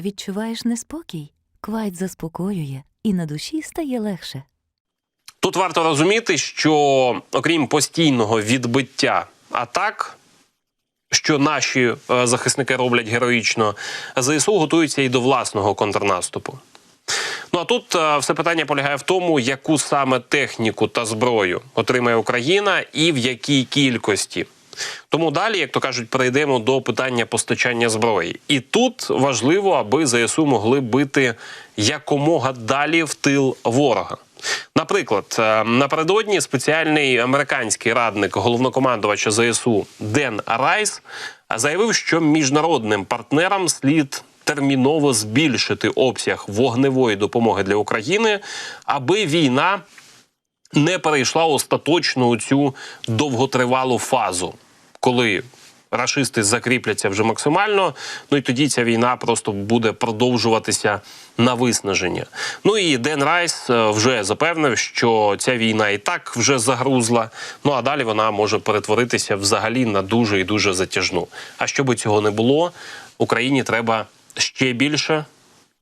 Відчуваєш неспокій? Квайт заспокоює, і на душі стає легше. Тут варто розуміти, що окрім постійного відбиття атак, що наші е, захисники роблять героїчно, ЗСУ готуються і до власного контрнаступу. Ну а тут е, все питання полягає в тому, яку саме техніку та зброю отримає Україна і в якій кількості. Тому далі, як то кажуть, перейдемо до питання постачання зброї. І тут важливо, аби ЗСУ могли бити якомога далі в тил ворога. Наприклад, е, напередодні спеціальний американський радник головнокомандувача ЗСУ Ден Райс заявив, що міжнародним партнерам слід терміново збільшити обсяг вогневої допомоги для України, аби війна не перейшла остаточно у цю довготривалу фазу, коли рашисти закріпляться вже максимально. Ну і тоді ця війна просто буде продовжуватися на виснаження. Ну і Ден Райс е, вже запевнив, що ця війна і так вже загрузла. Ну а далі вона може перетворитися взагалі на дуже і дуже затяжну. А щоб цього не було, Україні треба ще більше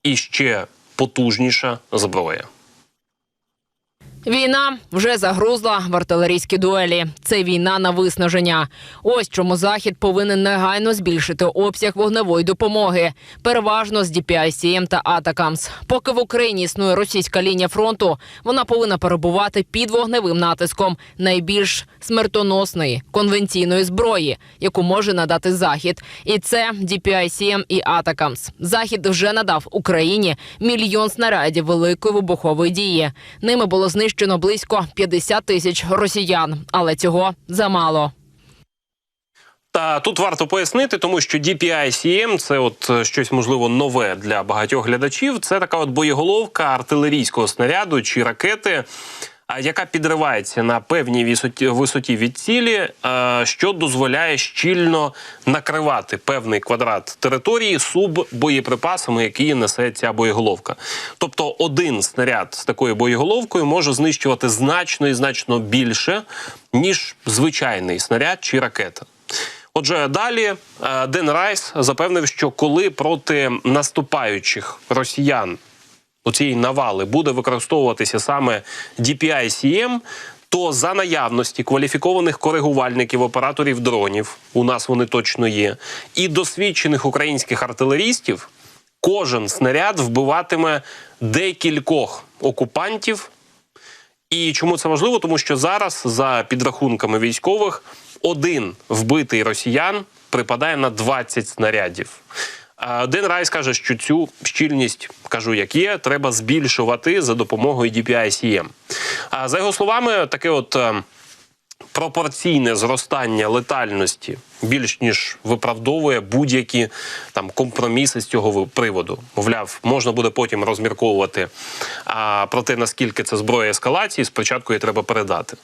і ще потужніша зброя. Війна вже загрузла в артилерійські дуелі. Це війна на виснаження. Ось чому захід повинен негайно збільшити обсяг вогневої допомоги, переважно з DPICM та Атакамс. Поки в Україні існує російська лінія фронту, вона повинна перебувати під вогневим натиском найбільш смертоносної конвенційної зброї, яку може надати захід. І це DPICM і Атакамс. Захід вже надав Україні мільйон снарядів великої вибухової дії. Ними було знищено близько 50 тисяч росіян, але цього замало. Та тут варто пояснити, тому що DPI-CM – це от е, щось можливо нове для багатьох глядачів. Це така от боєголовка артилерійського снаряду чи ракети. Яка підривається на певній висоті, від цілі, е, що дозволяє щільно накривати певний квадрат території суббоєприпасами, які несе ця боєголовка. Тобто один снаряд з такою боєголовкою може знищувати значно і значно більше, ніж звичайний снаряд чи ракета. Отже, далі е, Ден Райс запевнив, що коли проти наступаючих росіян у цієї навали буде використовуватися саме DPI-CM, то за наявності кваліфікованих коригувальників операторів дронів, у нас вони точно є, і досвідчених українських артилерістів, кожен снаряд вбиватиме декількох окупантів і чому це важливо? Тому що зараз, за підрахунками військових, один вбитий росіян припадає на 20 снарядів. Ден Райс каже, що цю щільність кажу, як є, треба збільшувати за допомогою DPI-CM. За його словами, таке от. Пропорційне зростання летальності більш ніж виправдовує будь-які там компроміси з цього приводу. Мовляв, можна буде потім розмірковувати а, про те, наскільки це зброя ескалації. Спочатку її треба передати.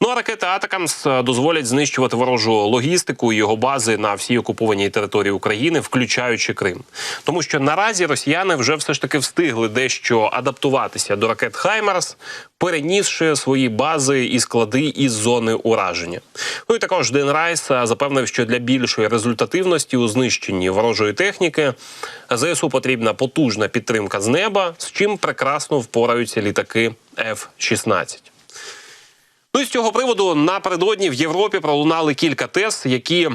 Ну а ракети Атакамс дозволять знищувати ворожу логістику і його бази на всій окупованій території України, включаючи Крим. Тому що наразі росіяни вже все ж таки встигли дещо адаптуватися до ракет Хаймарс, перенісши свої бази і склади із зони ураження. Ну і також Ден Райс е, запевнив, що для більшої результативності у знищенні ворожої техніки ЗСУ потрібна потужна підтримка з неба, з чим прекрасно впораються літаки F-16. Ну і з цього приводу напередодні в Європі пролунали кілька тез, які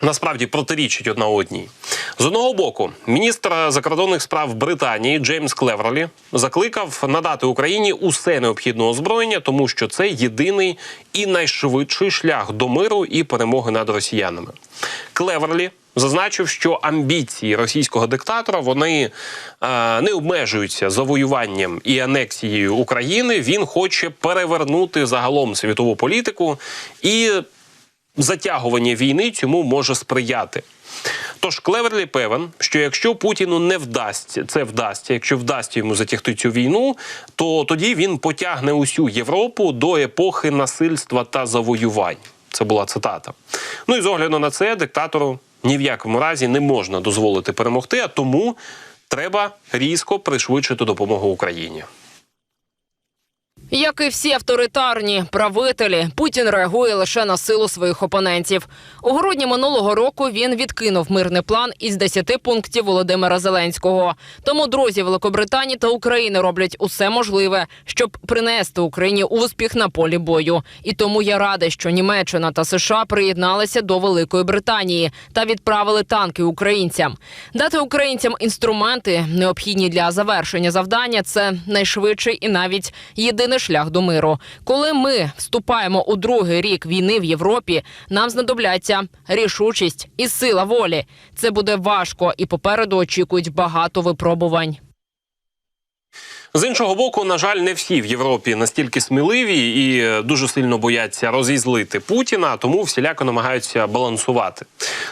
насправді протирічать одна одній. З одного боку, міністр закордонних справ Британії Джеймс Клеверлі закликав надати Україні усе необхідне озброєння, тому що це єдиний і найшвидший шлях до миру і перемоги над росіянами. Клеверлі зазначив, що амбіції російського диктатора вони е, не обмежуються завоюванням і анексією України. Він хоче перевернути загалом світову політику і затягування війни цьому може сприяти. Тож Клеверлі певен, що якщо Путіну не вдасться це вдасться, якщо вдасться йому затягти цю війну, то тоді він потягне усю Європу до епохи насильства та завоювань. Це була цитата. Ну і з огляду на це диктатору ні в якому разі не можна дозволити перемогти, а тому треба різко пришвидшити допомогу Україні. Як і всі авторитарні правителі, Путін реагує лише на силу своїх опонентів. У грудні минулого року він відкинув мирний план із 10 пунктів Володимира Зеленського. Тому друзі Великобританії та України роблять усе можливе, щоб принести Україні успіх на полі бою. І тому я радий, що Німеччина та США приєдналися до Великої Британії та відправили танки українцям. Дати українцям інструменти, необхідні для завершення завдання, це найшвидший і навіть єдиний шлях до миру. Коли ми вступаємо у другий рік війни в Європі, нам знадобляться рішучість і сила волі. Це буде важко, і попереду очікують багато випробувань. З іншого боку, на жаль, не всі в Європі настільки сміливі і е, дуже сильно бояться розізлити Путіна, тому всіляко намагаються балансувати.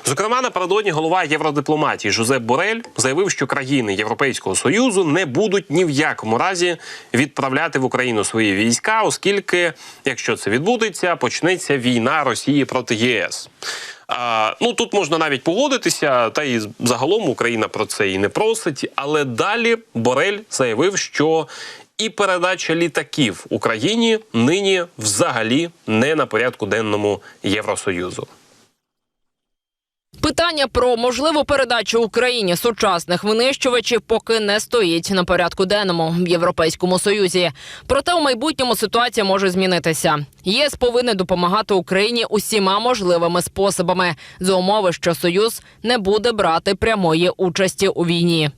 Зокрема, напередодні голова євродипломатії Жозеп Борель заявив, що країни Європейського союзу не будуть ні в якому разі відправляти в Україну свої війська, оскільки, якщо це відбудеться, почнеться війна Росії проти ЄС. Ну тут можна навіть погодитися, та і загалом Україна про це і не просить. Але далі Борель заявив, що і передача літаків Україні нині взагалі не на порядку денному Євросоюзу. Питання про можливу передачу Україні сучасних винищувачів поки не стоїть на порядку денному в Європейському Союзі. Проте у майбутньому ситуація може змінитися. ЄС повинен допомагати Україні усіма можливими способами за умови, що Союз не буде брати прямої участі у війні.